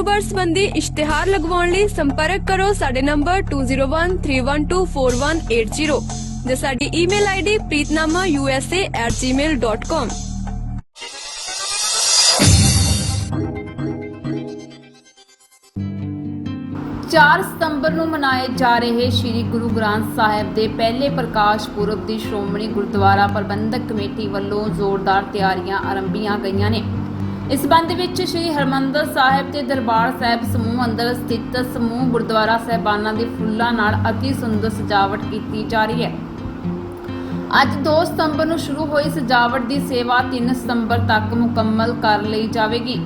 ਕਾਰੋਬਾਰ ਸੰਬੰਧੀ ਇਸ਼ਤਿਹਾਰ ਲਗਵਾਉਣ ਲਈ ਸੰਪਰਕ ਕਰੋ ਸਾਡੇ ਨੰਬਰ 2013124180 ਜਾਂ ਸਾਡੀ ਈਮੇਲ ਆਈਡੀ preetnamausa@gmail.com ਚਾਰ ਸਤੰਬਰ ਨੂੰ ਮਨਾਏ ਜਾ ਰਹੇ ਸ੍ਰੀ ਗੁਰੂ ਗ੍ਰੰਥ ਸਾਹਿਬ ਦੇ ਪਹਿਲੇ ਪ੍ਰਕਾਸ਼ ਪੁਰਬ ਦੀ ਸ਼੍ਰੋਮਣੀ ਗੁਰਦੁਆਰਾ ਪ੍ਰਬੰਧਕ ਕਮੇਟੀ ਵੱਲੋਂ ਜ਼ੋਰਦਾਰ ਤਿਆਰੀਆਂ ਆਰੰਭੀਆਂ ਗਈਆਂ ਨੇ। ਇਸ ਸੰਬੰਧ ਵਿੱਚ ਸ੍ਰੀ ਹਰਮੰਦਰ ਸਾਹਿਬ ਤੇ ਦਰਬਾਰ ਸਾਹਿਬ ਸਮੂਹ ਅੰਦਰ ਸਥਿਤ ਸਮੂਹ ਗੁਰਦੁਆਰਾ ਸਾਹਿਬਾਨਾਂ ਦੇ ਫੁੱਲਾਂ ਨਾਲ ਅਤੀ ਸੁੰਦਰ ਸਜਾਵਟ ਕੀਤੀ ਜਾ ਰਹੀ ਹੈ। ਅੱਜ 2 ਸਤੰਬਰ ਨੂੰ ਸ਼ੁਰੂ ਹੋਈ ਸਜਾਵਟ ਦੀ ਸੇਵਾ 3 ਸਤੰਬਰ ਤੱਕ ਮੁਕੰਮਲ ਕਰ ਲਈ ਜਾਵੇਗੀ।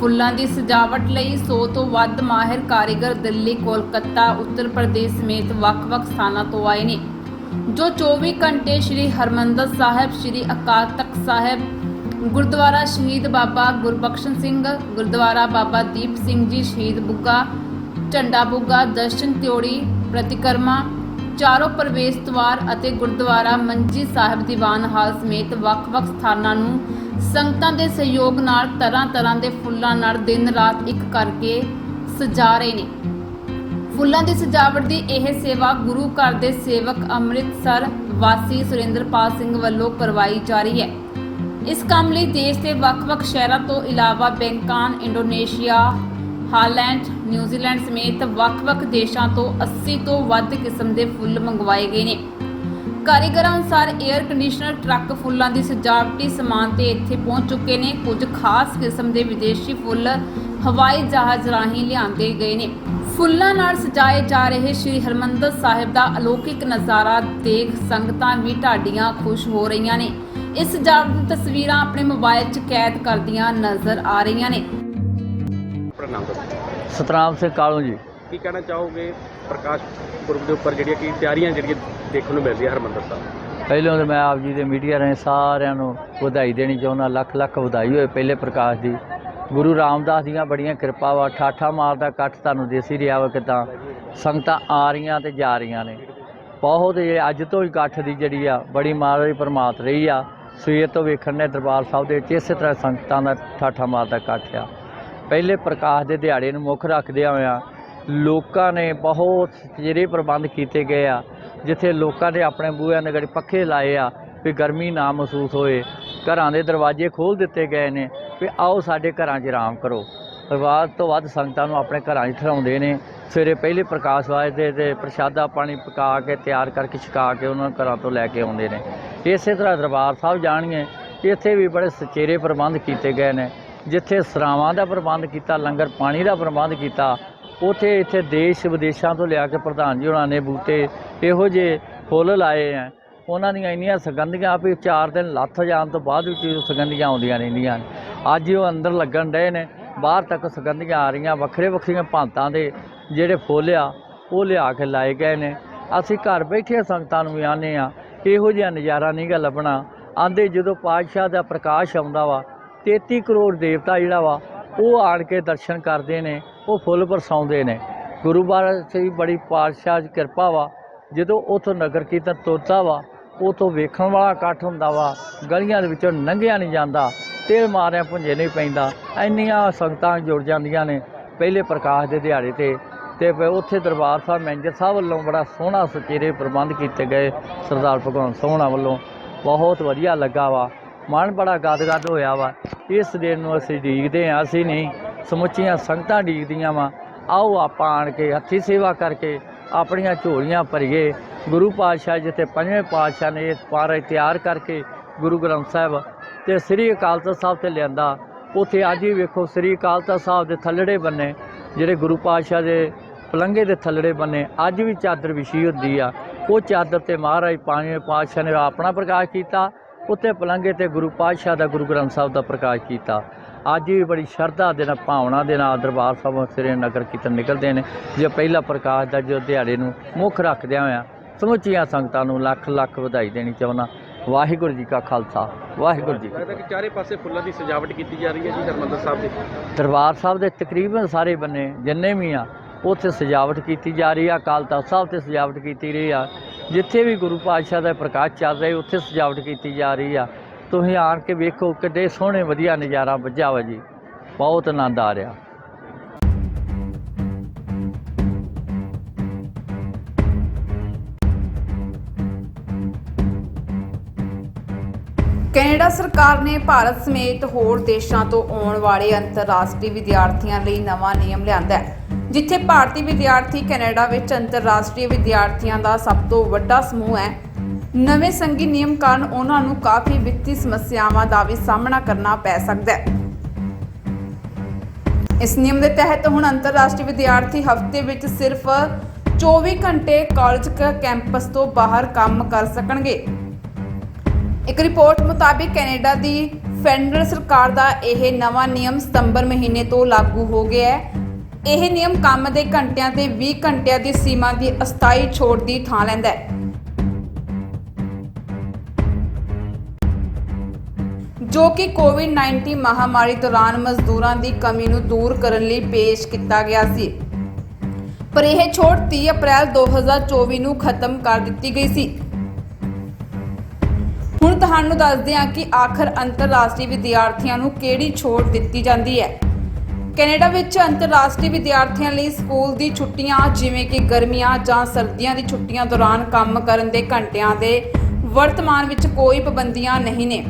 ਫੁੱਲਾਂ ਦੀ ਸਜਾਵਟ ਲਈ 100 ਤੋਂ ਵੱਧ ਮਾਹਿਰ ਕਾਰੀਗਰ ਦਿੱਲੀ, ਕੋਲਕਾਤਾ, ਉੱਤਰ ਪ੍ਰਦੇਸ਼ ਸਮੇਤ ਵੱਖ-ਵੱਖ ਸਥਾਨਾਂ ਤੋਂ ਆਏ ਨੇ ਜੋ 24 ਘੰਟੇ ਸ੍ਰੀ ਹਰਮੰਦਰ ਸਾਹਿਬ ਸ੍ਰੀ ਅਕਾਲ ਤਖਤ ਸਾਹਿਬ ਗੁਰਦੁਆਰਾ ਸ਼ਹੀਦ ਬਾਬਾ ਗੁਰਬਖਸ਼ ਸਿੰਘ, ਗੁਰਦੁਆਰਾ ਬਾਬਾ ਦੀਪ ਸਿੰਘ ਜੀ ਸ਼ਹੀਦ ਬੁੱਗਾ, ਝੰਡਾ ਬੁੱਗਾ, ਦਰਸ਼ਨ ਤਿਉੜੀ, ਪ੍ਰਤੀਕਰਮਾ, ਚਾਰੋਂ ਪ੍ਰਵੇਸ਼ ਦੁਆਰ ਅਤੇ ਗੁਰਦੁਆਰਾ ਮੰਜੀ ਸਾਹਿਬ ਦੀਵਾਨ ਹਾਲ ਸਮੇਤ ਵੱਖ-ਵੱਖ ਸਥਾਨਾਂ ਨੂੰ ਸੰਗਤਾਂ ਦੇ ਸਹਿਯੋਗ ਨਾਲ ਤਰ੍ਹਾਂ-ਤਰ੍ਹਾਂ ਦੇ ਫੁੱਲਾਂ ਨਾਲ ਦਿਨ ਰਾਤ ਇੱਕ ਕਰਕੇ ਸਜਾ ਰਹੇ ਨੇ। ਫੁੱਲਾਂ ਦੀ ਸਜਾਵਟ ਦੀ ਇਹ ਸੇਵਾ ਗੁਰੂ ਘਰ ਦੇ ਸੇਵਕ ਅੰਮ੍ਰਿਤਸਰ ਵਾਸੀ ਸੁਰਿੰਦਰਪਾਲ ਸਿੰਘ ਵੱਲੋਂ ਕਰਵਾਈ ਜਾ ਰਹੀ ਹੈ। ਇਸ ਕੰਮ ਲਈ ਦੇਸ਼ ਦੇ ਵੱਖ-ਵੱਖ ਸ਼ਹਿਰਾਂ ਤੋਂ ਇਲਾਵਾ ਬੈਂਕਾਨ, ਇੰਡੋਨੇਸ਼ੀਆ, ਹਾਲੈਂਡ, ਨਿਊਜ਼ੀਲੈਂਡ ਸਮੇਤ ਵੱਖ-ਵੱਖ ਦੇਸ਼ਾਂ ਤੋਂ 80 ਤੋਂ ਵੱਧ ਕਿਸਮ ਦੇ ਫੁੱਲ ਮੰਗਵਾਏ ਗਏ ਨੇ। ਕਾਰੀਗਰਾਂ ਅਨੁਸਾਰ 에ਅਰ ਕੰਡੀਸ਼ਨਰ ਟਰੱਕ ਫੁੱਲਾਂ ਦੀ ਸਜਾਵਟੀ ਸਮਾਨ ਤੇ ਇੱਥੇ ਪਹੁੰਚ ਚੁੱਕੇ ਨੇ। ਕੁਝ ਖਾਸ ਕਿਸਮ ਦੇ ਵਿਦੇਸ਼ੀ ਫੁੱਲ ਹਵਾਈ ਜਹਾਜ਼ ਰਾਹੀਂ ਲਿਆਂਦੇ ਗਏ ਨੇ। ਫੁੱਲਾਂ ਨਾਲ ਸਜਾਏ ਜਾ ਰਹੇ ਸ੍ਰੀ ਹਰਮੰਦਰ ਸਾਹਿਬ ਦਾ ਅਲੌਕਿਕ ਨਜ਼ਾਰਾ ਦੇਖ ਸੰਗਤਾਂ ਵੀ ਢਾਡੀਆਂ ਖੁਸ਼ ਹੋ ਰਹੀਆਂ ਨੇ। ਇਸ ਸਜਾਵਟ ਦੀਆਂ ਤਸਵੀਰਾਂ ਆਪਣੇ ਮੋਬਾਈਲ 'ਚ ਕੈਦ ਕਰਦੀਆਂ ਨਜ਼ਰ ਆ ਰਹੀਆਂ ਨੇ। ਆਪਣਾ ਨਾਮ ਦੱਸੋ। ਸਤਨਾਮ ਸਿੰਘ ਕਾਲੂ ਜੀ। ਕੀ ਕਹਿਣਾ ਚਾਹੋਗੇ ਪ੍ਰਕਾਸ਼ ਪੁਰਬ ਦੇ ਉੱਪਰ ਜਿਹੜੀਆਂ ਕੀ ਤਿਆਰੀਆਂ ਜਿਹੜੀਆਂ ਦੇਖਣ ਨੂੰ ਮਿਲਦੀਆਂ ਹਰਮੰਦਰ ਸਾਹਿਬ? ਪਹਿਲਾਂ ਤਾਂ ਮੈਂ ਆਪ ਜੀ ਦੇ ਮੀਡੀਆ ਰਾਹੀਂ ਸਾਰਿਆਂ ਨੂੰ ਵਧਾਈ ਦੇਣੀ ਚਾਹੁੰਦਾ ਲੱਖ ਲੱਖ ਵਧਾਈ ਹੋਏ ਪਹਿਲੇ ਪ੍ਰਕਾਸ਼ ਦੀ। ਗੁਰੂ ਰਾਮਦਾਸ ਦੀਆਂ ਬੜੀਆਂ ਕਿਰਪਾ ਵਾ ਠਾਠਾ ਮਾਰਦਾ ਇਕੱਠ ਤੁਹਾਨੂੰ ਦੇਸ ਰਿਹਾ ਵਾ ਕਿਦਾਂ ਸੰਗਤਾਂ ਆ ਰਹੀਆਂ ਤੇ ਜਾ ਰਹੀਆਂ ਨੇ। ਬਹੁਤ ਇਹ ਅੱਜ ਤੋਂ ਹੀ ਇਕੱਠ ਦੀ ਜਿਹੜੀ ਆ ਬੜੀ ਮਹਾਰਾਜ ਪਰਮਾਤ ਰਹੀ ਆ। ਸਵੇਰ ਤੋਂ ਵੇਖਣ ਨੇ ਦਰਬਾਰ ਸਾਹਿਬ ਦੇ ਵਿੱਚ, ਇਸੇ ਤਰ੍ਹਾਂ ਸੰਗਤਾਂ ਦਾ ਠਾਠਾ ਮਾਰਦਾ ਇਕੱਠ ਆ। ਪਹਿਲੇ ਪ੍ਰਕਾਸ਼ ਦੇ ਦਿਹਾੜੇ ਨੂੰ ਮੁੱਖ ਰੱਖਦਿਆਂ ਹੋਇਆਂ ਲੋਕਾਂ ਨੇ ਬਹੁਤ ਜਿਹੜੇ ਪ੍ਰਬੰਧ ਕੀਤੇ ਗਏ ਆ, ਜਿੱਥੇ ਲੋਕਾਂ ਨੇ ਆਪਣੇ ਬੂਹਿਆਂ ਦੇ ਗੜੀ ਪੱਖੇ ਲਾਏ ਆ ਵੀ ਗਰਮੀ ਨਾ ਮਹਿਸੂਸ ਹੋਏ। ਘਰਾਂ ਦੇ ਦਰਵਾਜ਼ੇ ਖੋਲ ਦਿੱਤੇ ਗਏ ਨੇ ਵੀ ਆਓ ਸਾਡੇ ਘਰਾਂ 'ਚ ਆਰਾਮ ਕਰੋ। ਵੱਧ ਤੋਂ ਵੱਧ ਸੰਗਤਾਂ ਨੂੰ ਆਪਣੇ ਘਰਾਂ 'ਚ ਠਹਿਰਾਉਂਦੇ ਨੇ। ਸਵੇਰੇ ਪਹਿਲੇ ਪ੍ਰਕਾਸ਼ ਵਾਜਦੇ ਤੇ ਪ੍ਰਸ਼ਾਦਾ ਪਾਣੀ ਪਕਾ ਕੇ, ਤਿਆਰ ਕਰਕੇ ਛਕਾ ਕੇ ਉਹਨਾਂ ਨੂੰ ਘਰਾਂ ਤੋਂ ਲੈ ਕੇ ਆਉਂਦੇ ਨੇ। ਇਸੇ ਤਰ੍ਹਾਂ ਦਰਬਾਰ ਸਾਹਿਬ ਜਾਣਗੇ, ਇੱਥੇ ਵੀ ਬੜੇ ਸਚੇਰੇ ਪ੍ਰਬੰਧ ਕੀਤੇ ਗਏ ਨੇ। ਜਿੱਥੇ ਸਰਾਵਾਂ ਦਾ ਪ੍ਰਬੰਧ ਕੀਤਾ, ਲੰਗਰ ਪਾਣੀ ਦਾ ਪ੍ਰਬੰਧ ਕੀਤਾ, ਉਥੇ ਇੱਥੇ ਦੇਸ਼ ਵਿਦੇਸ਼ਾਂ ਤੋਂ ਲਿਆ ਕੇ ਪ੍ਰਧਾਨ ਜੀ ਉਹਨਾਂ ਨੇ ਬੂਟੇ ਇਹੋ ਜਿਹੇ ਫੁੱਲ ਲਾਏ ਆ। ਉਹਨਾਂ ਦੀਆਂ ਇੰਨੀਆਂ ਸੁਗੰਧੀਆਂ ਵੀ ਚਾਰ ਦਿਨ ਲੱਥ ਜਾਣ ਤੋਂ ਬਾਅਦ ਵੀ ਸੁਗੰਧੀਆਂ ਆਉਂਦੀਆਂ ਰਹਿੰਦੀਆਂ ਅੱਜ ਉਹ ਅੰਦਰ ਲੱਗਣ ਡਏ ਨੇ, ਬਾਹਰ ਤੱਕ ਸੁਗੰਧੀਆਂ ਆ ਰਹੀਆਂ ਵੱਖਰੇ ਵੱਖਰੀਆਂ ਭਾਂਤਾਂ ਦੇ ਜਿਹੜੇ ਫੁੱਲ ਆ, ਉਹ ਲਿਆ ਕੇ ਲਾਏ ਗਏ ਨੇ। ਅਸੀਂ ਘਰ ਬੈਠੇ ਸੰਗਤਾਂ ਨੂੰ ਵੀ ਆਨੇ ਆ ਇਹੋ ਜਿਹਾ ਨਜ਼ਾਰਾ ਨਹੀਂ ਗਾ ਲੱਭਣਾ। ਆਂਦੇ ਜਦੋਂ ਪਾਤਸ਼ਾਹ ਦਾ ਪ੍ਰਕਾਸ਼ ਆਉਂਦਾ ਵਾ 33 ਕਰੋੜ ਦੇਵਤਾ ਜਿਹੜਾ ਵਾ, ਉਹ ਆਣ ਕੇ ਦਰਸ਼ਨ ਕਰਦੇ ਨੇ, ਉਹ ਫੁੱਲ ਬਰਸਾਉਂਦੇ ਨੇ। ਗੁਰੂ ਮਹਾਰਾਜ ਦੀ ਬੜੀ ਪਾਤਸ਼ਾਹ ਦੀ ਕਿਰਪਾ ਵਾ, ਜਦੋਂ ਉਥੋਂ ਨਗਰ ਕੀਰਤਨ ਤੁਰਦਾ ਵਾ, ਉਥੋਂ ਵੇਖਣ ਵਾਲਾ ਇਕੱਠ ਹੁੰਦਾ ਵਾ, ਗਲੀਆਂ ਦੇ ਵਿੱਚੋਂ ਲੰਘਿਆ ਨਹੀਂ ਜਾਂਦਾ, ਤੇਲ ਮਾਰਿਆ ਪੁੰਜੇ ਨਹੀਂ ਪੈਂਦਾ, ਇੰਨੀਆਂ ਸੰਗਤਾਂ ਜੁੜ ਜਾਂਦੀਆਂ ਨੇ, ਪਹਿਲੇ ਪ੍ਰਕਾਸ਼ ਦੇ ਦਿਹਾੜੇ ਤੇ। ਤੇ ਉੱਥੇ ਦਰਬਾਰ ਸਾਹਿਬ ਮੈਨੇਜਰ ਸਾਹਿਬ ਵੱਲੋਂ ਬੜਾ ਸੋਹਣਾ ਸੁਚੇਰੇ ਪ੍ਰਬੰਧ ਕੀਤੇ ਗਏ ਸਰਦਾਰ ਭਗਵੰਤ ਸੋਹਣਾ ਵੱਲੋਂ। ਬਹੁਤ ਵਧੀਆ ਲੱਗਾ ਵਾ। ਮਨ ਬੜਾ ਗਦਗਦ ਹੋਇਆ ਵਾ। ਇਸ ਦਿਨ ਨੂੰ ਅਸੀਂ ਡੀਕਦੇ ਹਾਂ, ਅਸੀਂ ਨਹੀਂ, ਸਮੁੱਚੀਆਂ ਸੰਗਤਾਂ ਡੀਕਦੀਆਂ ਵਾ। ਆਓ ਆਪਾਂ ਆਣ ਕੇ ਹੱਥੀ ਸੇਵਾ ਕਰਕੇ ਆਪਣੀਆਂ ਝੋਲੀਆਂ ਭਰੀਏ। ਗੁਰੂ ਪਾਤਸ਼ਾਹ ਜਿੱਥੇ ਪੰਜਵੇਂ ਪਾਤਸ਼ਾਹ ਨੇ ਇਹ ਪਾਰਾ ਤਿਆਰ ਕਰਕੇ ਗੁਰੂ ਗ੍ਰੰਥ ਸਾਹਿਬ ਤੇ ਸ੍ਰੀ ਅਕਾਲ ਤਖਤ ਸਾਹਿਬ ਤੇ ਲਿਆਂਦਾ। ਉੱਥੇ ਅੱਜ ਵੀ ਵੇਖੋ ਸ੍ਰੀ ਅਕਾਲ ਤਖਤ ਸਾਹਿਬ ਦੇ ਥੱਲੜੇ ਬੰਨੇ ਜਿਹੜੇ ਗੁਰੂ ਪਾਤਸ਼ਾਹ ਦੇ ਪਲੰਘੇ ਦੇ ਥੱਲੜੇ ਬੰਨੇ ਅੱਜ ਵੀ ਚਾਦਰ ਵਿਛੀ ਹੁੰਦੀ ਆ। ਉਹ ਚਾਦਰ ਤੇ ਮਹਾਰਾਜ ਪੰਜਵੇਂ ਪਾਤਸ਼ਾਹ ਨੇ ਆਪਣਾ ਪ੍ਰਕਾਸ਼ ਕੀਤਾ ਉੱਤੇ ਪਲੰਘੇ ਤੇ ਗੁਰੂ ਪਾਤਸ਼ਾਹ ਦਾ ਗੁਰੂ ਗ੍ਰੰਥ ਸਾਹਿਬ ਦਾ ਪ੍ਰਕਾਸ਼ ਕੀਤਾ। ਅੱਜ ਵੀ ਬੜੀ ਸ਼ਰਧਾ ਦੇ ਨਾਲ ਭਾਵਨਾ ਦੇ ਨਾਲ ਦਰਬਾਰ ਸਾਹਿਬ ਸ੍ਰੀ ਨਗਰ ਕੀਰਤਨ ਨਿਕਲਦੇ ਨੇ ਜੇ ਪਹਿਲਾ ਪ੍ਰਕਾਸ਼ ਦਾ ਜੋ ਦਿਹਾੜੇ ਨੂੰ ਮੁੱਖ ਰੱਖਦਿਆਂ ਹੋਇਆਂ ਸਮੁੱਚੀਆਂ ਸੰਗਤਾਂ ਨੂੰ ਲੱਖ ਲੱਖ ਵਧਾਈ ਦੇਣੀ ਚਾਹੁੰਦਾ। ਵਾਹਿਗੁਰੂ ਜੀ ਕਾ ਖਾਲਸਾ ਵਾਹਿਗੁਰੂ ਜੀ ਲੱਗਦਾ ਕਿ ਚਾਰੇ ਪਾਸੇ ਫੁੱਲਾਂ ਦੀ ਸਜਾਵਟ ਕੀਤੀ ਜਾ ਰਹੀ ਹੈ ਜੀ ਹਰਮੰਦਰ ਸਾਹਿਬ ਦੇ? ਦਰਬਾਰ ਸਾਹਿਬ ਦੇ ਤਕਰੀਬਨ ਸਾਰੇ ਬੰਨੇ ਜਿੰਨੇ ਵੀ ਆ ਉੱਥੇ ਸਜਾਵਟ ਕੀਤੀ ਜਾ ਰਹੀ ਆ, ਅਕਾਲ ਤਖਤ ਸਾਹਿਬ ਤੇ ਸਜਾਵਟ ਕੀਤੀ ਰਹੀ ਆ। ਜਿੱਥੇ ਵੀ ਗੁਰੂ ਪਾਤਸ਼ਾਹ ਦਾ ਪ੍ਰਕਾਸ਼ ਚੱਲ ਰਿਹਾ, ਉੱਥੇ ਸਜਾਵਟ ਕੀਤੀ ਜਾ ਰਹੀ ਆ। ਤੁਸੀਂ ਆਣ ਕੇ ਵੇਖੋ, ਕਿੱਡੇ ਸੋਹਣੇ, ਵਧੀਆ ਨਜ਼ਾਰਾ ਵੱਜਾ ਵਾ ਜੀ। ਬਹੁਤ ਆਨੰਦ ਆ ਰਿਹਾ। ਕੈਨੇਡਾ ਸਰਕਾਰ ਨੇ ਭਾਰਤ ਸਮੇਤ ਹੋਰ ਦੇਸ਼ਾਂ ਤੋਂ ਆਉਣ ਵਾਲੇ ਅੰਤਰਰਾਸ਼ਟਰੀ ਵਿਦਿਆਰਥੀਆਂ ਲਈ ਨਵਾਂ ਨਿਯਮ ਲਿਆਂਦਾ ਹੈ। ਜਿੱਥੇ ਭਾਰਤੀ ਵਿਦਿਆਰਥੀ ਕੈਨੇਡਾ ਵਿੱਚ ਅੰਤਰਰਾਸ਼ਟਰੀ ਵਿਦਿਆਰਥੀਆਂ ਦਾ ਸਭ ਤੋਂ ਵੱਡਾ ਸਮੂਹ ਹੈ। ਨਵੇਂ ਸੰਘੀ ਨਿਯਮ ਕਾਰਨ ਉਹਨਾਂ ਨੂੰ ਕਾਫੀ ਵਿੱਤੀ ਸਮੱਸਿਆਵਾਂ ਦਾ ਵੀ ਸਾਹਮਣਾ ਕਰਨਾ ਪੈ ਸਕਦਾ ਹੈ। ਇਸ ਨਿਯਮ ਦੇ ਤਹਿਤ ਹੁਣ ਅੰਤਰਰਾਸ਼ਟਰੀ ਵਿਦਿਆਰਥੀ ਹਫ਼ਤੇ ਵਿੱਚ ਸਿਰਫ 24 ਘੰਟੇ ਕਾਲਜ ਕੈਂਪਸ ਤੋਂ ਬਾਹਰ ਕੰਮ ਕਰ ਸਕਣਗੇ। ਇੱਕ ਰਿਪੋਰਟ ਮੁਤਾਬਿਕ ਕੈਨੇਡਾ ਦੀ ਫੈਡਰਲ ਸਰਕਾਰ ਦਾ ਇਹ ਨਵਾਂ ਨਿਯਮ ਸਤੰਬਰ ਮਹੀਨੇ ਤੋਂ ਲਾਗੂ ਹੋ ਗਿਆ ਹੈ। ਇਹ ਨਿਯਮ ਕੰਮ ਦੇ ਘੰਟਿਆਂ ਤੇ 20 ਘੰਟਿਆਂ ਦੀ ਸੀਮਾ ਦੀ ਅਸਥਾਈ ਛੋਟ ਦੀ ਥਾਂ ਲੈਂਦਾ ਹੈ। ਜੋ ਕਿ ਕੋਵਿਡ-19 ਮਹਾਮਾਰੀ ਦੌਰਾਨ ਮਜ਼ਦੂਰਾਂ ਦੀ ਕਮੀ ਨੂੰ ਦੂਰ ਕਰਨ ਲਈ ਪੇਸ਼ ਕੀਤਾ ਗਿਆ ਸੀ। ਪਰ ਇਹ ਛੋਟ 30 ਅਪ੍ਰੈਲ 2024 ਨੂੰ ਖਤਮ ਕਰ ਦਿੱਤੀ ਗਈ ਸੀ। ਹੁਣ ਤੁਹਾਨੂੰ ਦੱਸਦੇ ਹਾਂ ਕਿ ਆਖਰ ਅੰਤਰਰਾਸ਼ਟਰੀ ਵਿਦਿਆਰਥੀਆਂ ਨੂੰ ਕਿਹੜੀ ਛੋਟ ਦਿੱਤੀ ਜਾਂਦੀ ਹੈ। ਕੈਨੇਡਾ ਵਿੱਚ ਅੰਤਰਰਾਸ਼ਟਰੀ ਵਿਦਿਆਰਥੀਆਂ ਲਈ ਸਕੂਲ ਦੀ ਛੁੱਟੀਆਂ, ਜਿਵੇਂ ਕਿ ਗਰਮੀਆਂ ਜਾਂ ਸਰਦੀਆਂ ਦੀ ਛੁੱਟੀਆਂ ਦੌਰਾਨ ਕੰਮ ਕਰਨ ਦੇ ਘੰਟਿਆਂ ਦੇ ਵਰਤਮਾਨ ਵਿੱਚ ਕੋਈ ਪਾਬੰਦੀਆਂ ਨਹੀਂ ਨੇ।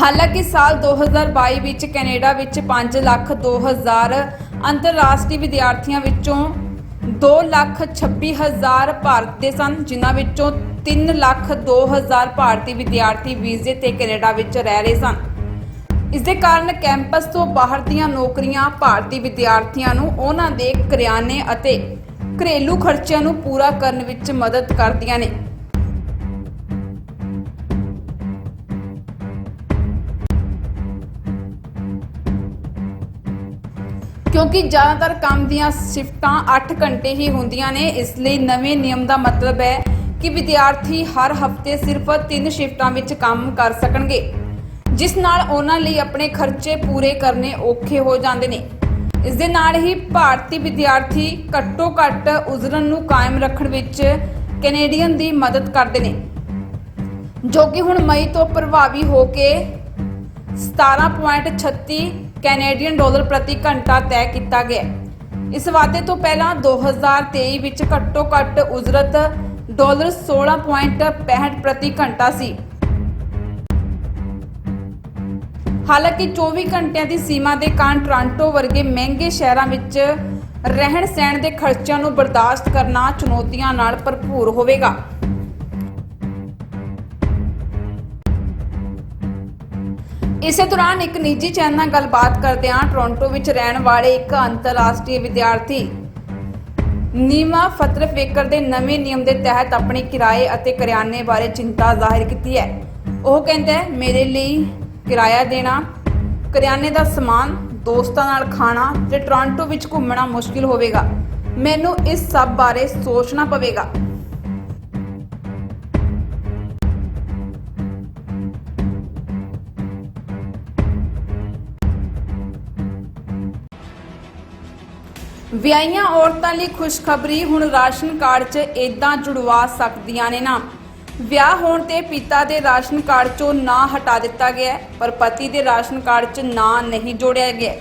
ਹਾਲਾਂਕਿ ਸਾਲ 2022 ਵਿੱਚ ਕੈਨੇਡਾ ਵਿੱਚ 5 ਲੱਖ 2000 ਅੰਤਰਰਾਸ਼ਟਰੀ ਵਿਦਿਆਰਥੀਆਂ ਵਿੱਚੋਂ 2 ਲੱਖ 26 ਹਜ਼ਾਰ ਭਾਰਤ ਦੇ ਸਨ, ਜਿਨ੍ਹਾਂ ਵਿੱਚੋਂ 3 ਲੱਖ 2000 ਭਾਰਤੀ ਵਿਦਿਆਰਥੀ ਵੀਜ਼ੇ ਤੇ ਕੈਨੇਡਾ ਵਿੱਚ ਰਹਿ ਰਹੇ ਸਨ। ਇਸ ਦੇ ਕਾਰਨ ਕੈਂਪਸ ਤੋਂ ਬਾਹਰ ਦੀਆਂ ਨੌਕਰੀਆਂ ਭਾਰਤੀ ਵਿਦਿਆਰਥੀਆਂ ਨੂੰ ਉਹਨਾਂ ਦੇ ਕਰਿਆਨੇ ਅਤੇ ਘਰੇਲੂ ਖਰਚਿਆਂ ਨੂੰ ਪੂਰਾ ਕਰਨ ਵਿੱਚ ਮਦਦ ਕਰਦੀਆਂ ਨੇ। ਕਿਉਂਕਿ ਜ਼ਿਆਦਾਤਰ ਕੰਮ ਦੀਆਂ ਸ਼ਿਫਟਾਂ 8 ਘੰਟੇ ਹੀ ਹੁੰਦੀਆਂ ਨੇ, ਇਸ ਲਈ ਨਵੇਂ ਨਿਯਮ ਦਾ ਮਤਲਬ ਹੈ ਕਿ ਵਿਦਿਆਰਥੀ ਹਰ ਹਫ਼ਤੇ ਸਿਰਫ 3 ਸ਼ਿਫਟਾਂ ਵਿੱਚ ਕੰਮ ਕਰ ਸਕਣਗੇ, ਜਿਸ ਨਾਲ ਉਹਨਾਂ ਲਈ ਆਪਣੇ ਖਰਚੇ ਪੂਰੇ ਕਰਨੇ ਔਖੇ ਹੋ ਜਾਂਦੇ ਨੇ। ਇਸ ਦੇ ਨਾਲ ਹੀ ਭਾਰਤੀ ਵਿਦਿਆਰਥੀ ਘੱਟੋ ਘੱਟ ਉਜ਼ਰਨ ਨੂੰ ਕਾਇਮ ਰੱਖਣ ਵਿੱਚ ਕੈਨੇਡੀਅਨ ਦੀ ਮਦਦ ਕਰਦੇ ਨੇ। ਜੋ ਕਿ ਹੁਣ ਮਈ ਤੋਂ ਪ੍ਰਭਾਵੀ ਹੋ ਕੇ 17.36 ਕੈਨੇਡੀਅਨ ਡਾਲਰ ਪ੍ਰਤੀ ਘੰਟਾ ਤੈਅ ਕੀਤਾ ਗਿਆ ਇਸ ਵਾਅਦੇ ਤੋਂ ਪਹਿਲਾਂ 2023 ਵਿੱਚ ਘੱਟੋ ਘੱਟ ਉਜਰਤ ਡਾਲਰ 16.65 ਪ੍ਰਤੀ ਘੰਟਾ ਸੀ। ਹਾਲਾਂਕਿ 24 ਘੰਟਿਆਂ ਦੀ ਸੀਮਾ ਦੇ ਕਾਰਨ ਟੋਰਾਂਟੋ ਵਰਗੇ ਮਹਿੰਗੇ ਸ਼ਹਿਰਾਂ ਵਿੱਚ ਰਹਿਣ ਸਹਿਣ ਦੇ ਖਰਚਿਆਂ ਨੂੰ ਬਰਦਾਸ਼ਤ ਕਰਨਾ ਚੁਣੌਤੀਆਂ ਨਾਲ ਭਰਪੂਰ ਹੋਵੇਗਾ। ਇਸੇ ਦੌਰਾਨ ਇੱਕ ਨਿੱਜੀ ਚੈਨਲ ਨਾਲ ਗੱਲਬਾਤ ਕਰਦਿਆਂ ਟੋਰਾਂਟੋ ਵਿੱਚ ਰਹਿਣ ਵਾਲੇ ਇੱਕ ਅੰਤਰਰਾਸ਼ਟਰੀ ਵਿਦਿਆਰਥੀ ਨੀਮਾ ਫਤਰਫੇਕਰ ਦੇ ਨਵੇਂ ਨਿਯਮ ਦੇ ਤਹਿਤ ਆਪਣੇ ਕਿਰਾਏ ਅਤੇ ਕਰਿਆਨੇ ਬਾਰੇ ਚਿੰਤਾ ਜ਼ਾਹਿਰ ਕੀਤੀ ਹੈ। ਉਹ ਕਹਿੰਦਾ ਹੈ, ਮੇਰੇ ਲਈ ਕਿਰਾਇਆ ਦੇਣਾ, ਕਰਿਆਨੇ ਦਾ ਸਮਾਨ, ਦੋਸਤਾਂ ਨਾਲ ਖਾਣਾ ਤੇ ਟੋਰਾਂਟੋ ਵਿੱਚ ਘੁੰਮਣਾ ਮੁਸ਼ਕਿਲ ਹੋਵੇਗਾ। ਮੈਨੂੰ ਇਸ ਸਭ ਬਾਰੇ ਸੋਚਣਾ ਪਵੇਗਾ। ਵਿਆਹੀਆਂ ਔਰਤਾਂ ਲਈ ਖੁਸ਼ਖਬਰੀ ਹੁਣ ਰਾਸ਼ਨ ਕਾਰਡ 'ਚ ਇਦਾਂ ਜੁੜਵਾ ਸਕਦੀਆਂ ਨੇ ਨਾ ਵਿਆਹ ਹੋਣ ਤੇ ਪਿਤਾ ਦੇ ਰਾਸ਼ਨ ਕਾਰਡ 'ਚੋਂ ਨਾਂ ਹਟਾ ਦਿੱਤਾ ਗਿਆ ਹੈ, ਪਰ ਪਤੀ ਦੇ ਰਾਸ਼ਨ ਕਾਰਡ 'ਚ ਨਾਂ ਨਹੀਂ ਜੋੜਿਆ ਗਿਆ ਹੈ।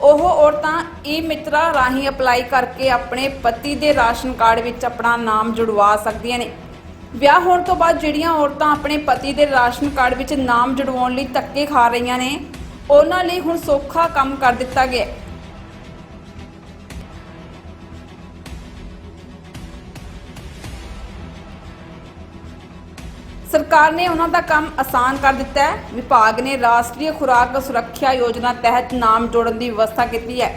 ਉਹ ਔਰਤਾਂ ਈ ਮਿੱਤਰਾ ਰਾਹੀਂ ਅਪਲਾਈ ਕਰਕੇ ਆਪਣੇ ਪਤੀ ਦੇ ਰਾਸ਼ਨ ਕਾਰਡ ਵਿੱਚ ਆਪਣਾ ਨਾਮ ਜੁੜਵਾ ਸਕਦੀਆਂ ਨੇ ਵਿਆਹ ਹੋਣ ਤੋਂ ਬਾਅਦ ਜਿਹੜੀਆਂ ਔਰਤਾਂ ਆਪਣੇ ਪਤੀ ਦੇ ਰਾਸ਼ਨ ਕਾਰਡ ਵਿੱਚ ਨਾਮ ਜੁੜਵਾਉਣ ਲਈ ਧੱਕੇ ਖਾ ਰਹੀਆਂ ਨੇ, ਉਹਨਾਂ ਲਈ ਹੁਣ ਸੌਖਾ ਕੰਮ ਕਰ ਦਿੱਤਾ ਗਿਆ ਹੈ। ਸਰਕਾਰ ਨੇ ਉਹਨਾਂ ਦਾ ਕੰਮ ਆਸਾਨ ਕਰ ਦਿੱਤਾ ਹੈ ਵਿਭਾਗ ਨੇ ਰਾਸ਼ਟਰੀ ਖੁਰਾਕ ਸੁਰੱਖਿਆ ਯੋਜਨਾ ਤਹਿਤ ਨਾਮ ਜੋੜਨ ਦੀ ਵਿਵਸਥਾ ਕੀਤੀ ਹੈ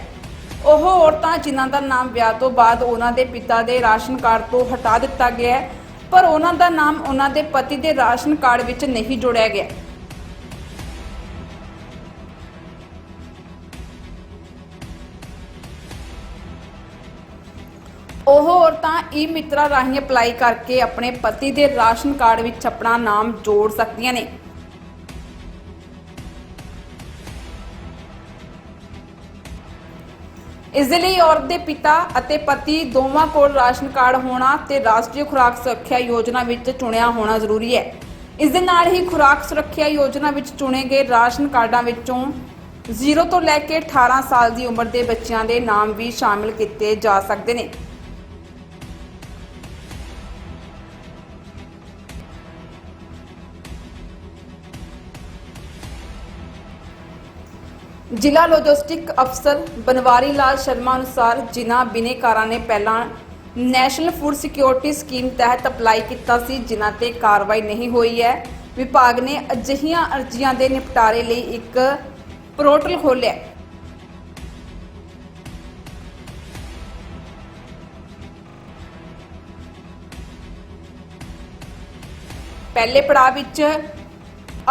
ਉਹ ਔਰਤਾਂ ਜਿਨ੍ਹਾਂ ਦਾ ਨਾਮ ਵਿਆਹ ਤੋਂ ਬਾਅਦ ਉਹਨਾਂ ਦੇ ਪਿਤਾ ਦੇ ਰਾਸ਼ਨ ਕਾਰਡ ਤੋਂ ਹਟਾ ਦਿੱਤਾ ਗਿਆ ਹੈ ਪਰ ਉਹਨਾਂ ਦਾ ਨਾਮ ਉਹਨਾਂ ਦੇ ਪਤੀ ਦੇ ਰਾਸ਼ਨ ਕਾਰਡ ਵਿੱਚ ਨਹੀਂ ਜੋੜਿਆ ਗਿਆ। ਉਹ ਔਰਤਾਂ ਈ ਮਿੱਤਰਾ ਰਾਹੀਂ ਅਪਲਾਈ ਕਰਕੇ ਆਪਣੇ ਪਤੀ ਦੇ ਰਾਸ਼ਨ ਕਾਰਡ ਵਿੱਚ ਆਪਣਾ ਨਾਮ ਜੋੜ ਸਕਦੀਆਂ ਨੇ। ਇਸ ਦੇ ਲਈ ਔਰਤ ਦੇ ਪਿਤਾ ਅਤੇ ਪਤੀ ਦੋਵਾਂ ਕੋਲ ਰਾਸ਼ਨ ਕਾਰਡ ਹੋਣਾ ਤੇ ਰਾਸ਼ਟਰੀ ਖੁਰਾਕ ਸੁਰੱਖਿਆ ਯੋਜਨਾ ਵਿੱਚ ਚੁਣਿਆ ਹੋਣਾ ਜ਼ਰੂਰੀ ਹੈ। ਇਸ ਦੇ ਨਾਲ ਹੀ ਖੁਰਾਕ ਸੁਰੱਖਿਆ ਯੋਜਨਾ ਵਿੱਚ ਚੁਣੇ ਗਏ ਰਾਸ਼ਨ ਕਾਰਡਾਂ ਵਿੱਚੋਂ 0 ਤੋਂ ਲੈ ਕੇ 18 ਸਾਲ ਦੀ ਉਮਰ ਦੇ ਬੱਚਿਆਂ ਦੇ ਨਾਮ ਵੀ ਸ਼ਾਮਿਲ ਕੀਤੇ ਜਾ ਸਕਦੇ ਨੇ। ਜ਼ਿਲ੍ਹਾ ਲੌਜਿਸਟਿਕ ਅਫਸਰ ਬਨਵਾਰੀ ਲਾਲ ਸ਼ਰਮਾ ਅਨੁਸਾਰ ਜਿਨ੍ਹਾਂ ਬਿਨੇਕਾਰਾਂ ਨੇ ਪਹਿਲਾਂ ਨੈਸ਼ਨਲ ਫੂਡ ਸਿਕਿਉਰਿਟੀ ਸਕੀਮ ਤਹਿਤ ਅਪਲਾਈ ਕੀਤਾ ਸੀ, ਜਿਨ੍ਹਾਂ ਤੇ ਕਾਰਵਾਈ ਨਹੀਂ ਹੋਈ ਹੈ ਵਿਭਾਗ ਨੇ ਅਜਿਹੀਆਂ ਅਰਜ਼ੀਆਂ ਦੇ ਨਿਪਟਾਰੇ ਲਈ ਇੱਕ ਪੋਰਟਲ ਖੋਲ੍ਹਿਆ ਹੈ। ਪਹਿਲੇ ਪੜਾਅ ਵਿੱਚ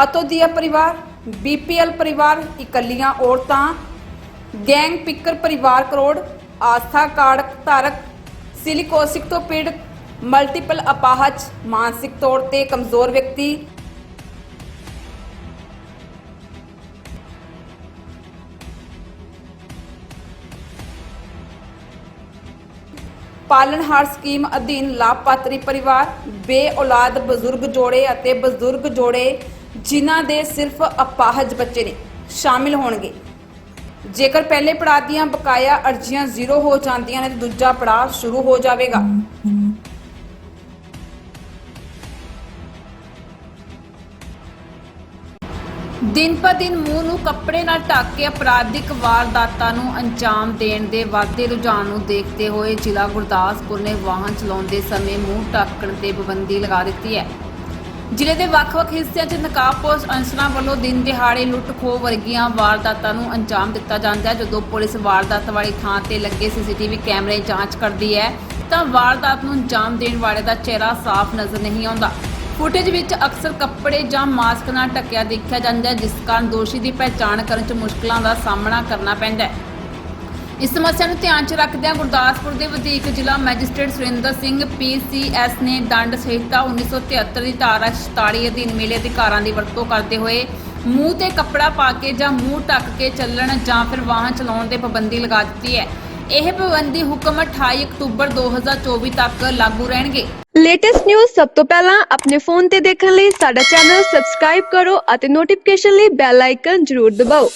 ਅਤੋਦੀਆ ਪਰਿਵਾਰ ਬੀਪੀਐਲ ਪਰਿਵਾਰ ਇਕੱਲੀਆਂ ਔਰਤਾਂ, ਗੈਂਗ ਪਿੱਕਰ ਪਰਿਵਾਰ ਕਰੋੜ, ਆਸਥਾ ਕਾਰਡ ਧਾਰਕ, ਸਿਲਿਕੋਸਿਕ ਤੋਂ ਪੀੜਤ, ਮਲਟੀਪਲ ਅਪਾਹਜ, ਮਾਨਸਿਕ ਤੌਰ ਤੇ ਕਮਜ਼ੋਰ ਵਿਅਕਤੀ। ਪਾਲਣਹਾਰ ਸਕੀਮ ਅਧੀਨ ਲਾਭਪਾਤਰੀ ਪਰਿਵਾਰ ਬੇ ਔਲਾਦ ਬਜ਼ੁਰਗ ਜੋੜੇ ਅਤੇ ਬਜ਼ੁਰਗ ਜੋੜੇ ਜਿਨ੍ਹਾਂ ਦੇ ਸਿਰਫ ਅਪਾਹਜ ਬੱਚੇ ਨੇ ਸ਼ਾਮਿਲ ਹੋਣਗੇ। ਜੇਕਰ ਪਹਿਲੇ ਪੜਾਅ ਦੀਆਂ ਬਕਾਇਆ ਅਰਜ਼ੀਆਂ ਜ਼ੀਰੋ ਹੋ ਜਾਂਦੀਆਂ ਨੇ ਤਾਂ ਦੂਜਾ ਪੜਾਅ ਸ਼ੁਰੂ ਹੋ ਜਾਵੇਗਾ। ਦਿਨ ਪਰ ਦਿਨ ਮੂੰਹ ਨੂੰ ਕੱਪੜੇ ਨਾਲ ਢੱਕ ਕੇ ਅਪਰਾਧਿਕ ਵਾਰਦਾਤਾਂ ਨੂੰ ਅੰਜਾਮ ਦੇਣ ਦੇ ਵਾਧੇ ਰੁਝਾਨ ਨੂੰ ਦੇਖਦੇ ਹੋਏ ਜ਼ਿਲ੍ਹਾ ਗੁਰਦਾਸਪੁਰ ਨੇ ਵਾਹਨ ਚਲਾਉਂਦੇ ਸਮੇਂ ਮੂੰਹ ਢੱਕਣ ਤੇ ਪਾਬੰਦੀ ਲਗਾ ਦਿੱਤੀ ਹੈ। ਜ਼ਿਲ੍ਹੇ ਦੇ ਵੱਖ-ਵੱਖ ਹਿੱਸਿਆਂ 'ਚ ਨਕਾਬਪੋਸ਼ ਅੰਸਰਾਂ ਵੱਲੋਂ ਦਿਨ ਦਿਹਾੜੇ ਲੁੱਟ ਖੋਹ ਵਰਗੀਆਂ ਵਾਰਦਾਤਾਂ ਨੂੰ ਅੰਜਾਮ ਦਿੱਤਾ ਜਾਂਦਾ ਹੈ। ਜਦੋਂ ਪੁਲਿਸ ਵਾਰਦਾਤ ਵਾਲੀ ਥਾਂ ਤੇ ਲੱਗੇ ਸੀਸੀਟੀਵੀ ਕੈਮਰੇ ਜਾਂਚ ਕਰਦੀ ਹੈ, ਤਾਂ ਵਾਰਦਾਤ ਨੂੰ ਅੰਜਾਮ ਦੇਣ ਵਾਲੇ ਦਾ ਚਿਹਰਾ ਸਾਫ਼ ਨਜ਼ਰ ਨਹੀਂ ਆਉਂਦਾ। ਫੁਟੇਜ ਵਿੱਚ ਅਕਸਰ ਕੱਪੜੇ ਜਾਂ ਮਾਸਕ ਨਾਲ ਢੱਕਿਆ ਦੇਖਿਆ ਜਾਂਦਾ ਹੈ, ਜਿਸ ਕਾਰਨ ਦੋਸ਼ੀ ਦੀ ਪਹਿਚਾਣ ਕਰਨ 'ਚ ਮੁਸ਼ਕਲਾਂ ਦਾ ਸਾਹਮਣਾ ਕਰਨਾ ਪੈਂਦਾ ਹੈ। ਇਸ ਸਮੱਸਿਆ ਨੂੰ ਧਿਆਨ 'ਚ ਰੱਖਦਿਆਂ ਗੁਰਦਾਸਪੁਰ ਦੇ ਵਧੀਕ ਜ਼ਿਲ੍ਹਾ ਮੈਜਿਸਟ੍ਰੇਟ ਸੁਰਿੰਦਰ ਸਿੰਘ ਪੀਸੀਐਸ ਨੇ ਦੰਡ ਸੰਹਿਤਾ 1973 ਦੀ ਧਾਰਾ 47 ਅਧੀਨ ਮਿਲੇ ਅਧਿਕਾਰਾਂ ਦੀ ਵਰਤੋਂ ਕਰਦੇ ਹੋਏ ਮੂੰਹ ਤੇ ਕੱਪੜਾ ਪਾ ਕੇ ਜਾਂ ਮੂੰਹ ਢੱਕ ਕੇ ਚੱਲਣ ਜਾਂ ਫਿਰ ਵਾਹਨ ਚਲਾਉਣ ਤੇ ਪਾਬੰਦੀ ਲਗਾ ਦਿੱਤੀ ਹੈ। ਇਹ ਪਾਬੰਦੀ ਹੁਕਮ 28 ਅਕਤੂਬਰ 2024 ਤੱਕ ਲਾਗੂ ਰਹਿਣਗੇ। ਲੇਟੈਸਟ ਨਿਊਜ਼ ਸਭ ਤੋਂ ਪਹਿਲਾਂ ਆਪਣੇ ਫੋਨ ਤੇ ਦੇਖਣ ਲਈ ਸਾਡਾ ਚੈਨਲ ਸਬਸਕ੍ਰਾਈਬ ਕਰੋ ਅਤੇ ਨੋਟੀਫਿਕੇਸ਼ਨ ਲਈ ਬੈਲ ਆਈਕਨ ਜ਼ਰੂਰ ਦਬਾਓ।